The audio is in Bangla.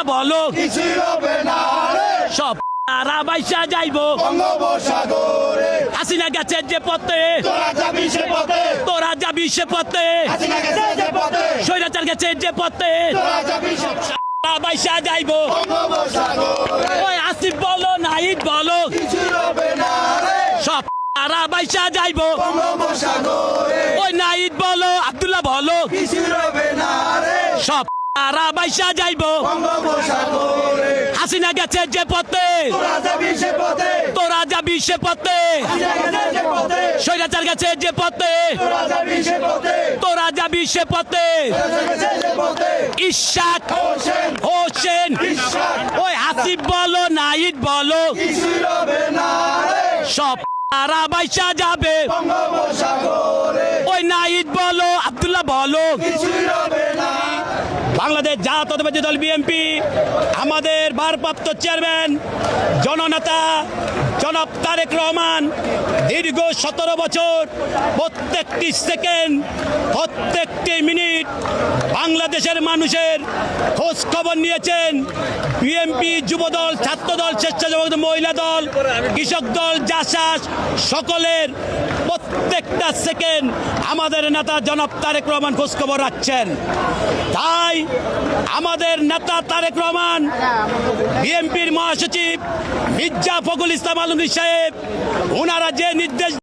আব্দুল্লাহ বলো। সব তারা বাইসা যাইব। বঙ্গোপসাগরে। হাসিনা গেছে যে পথে। তোরা যাবি সে পথে। গেছে যে পথে। স্বৈরাচার গেছে যে বাইসা যাইব। ওই আসিফ বলো নাহিদ বলো। সব তারা বাইসা যাইব। ওই নাহিদ বলো আব্দুল্লাহ বলো। সব তারা বাইসা যাইব। হাসিনা গেছে যে পথে। তোরা যাবি সে পথে। স্বৈরাচার গেছে যে পথে। তোরা যাবি সে পথে। ইশাক হোসেন। ওই আসিফ বলো নাহিদ বলো। সব তারা বাইসা যাবে। ওই নাইট বলো আব্দুল্লাহ বলো। বাংলাদেশ জাতীয়তাবাদী দল বিএনপি, আমাদের ভারপ্রাপ্ত চেয়ারম্যান, জননেতা, জনাব তারেক রহমান, দীর্ঘ সতেরো বছর, প্রত্যেকটি সেকেন্ড, প্রত্যেকটি মিনিট বাংলাদেশের মানুষের খোঁজ খবর নিয়েছেন বিএনপি যুবদল, ছাত্রদল, স্বেচ্ছাসেবক মহিলা দল, কৃষক দল জাসাস সকলের প্রত্যেকটা সেকেন্ড আমাদের নেতা জনাব তারেক রহমান খোঁজ খবর রাখছেন। তাই আমাদের নেতা তারেক রহমান বিএনপির মহাসচিব মির্জা ফখরুল ইসলাম আলমগীর সাহেব ওনারা যে নির্দেশ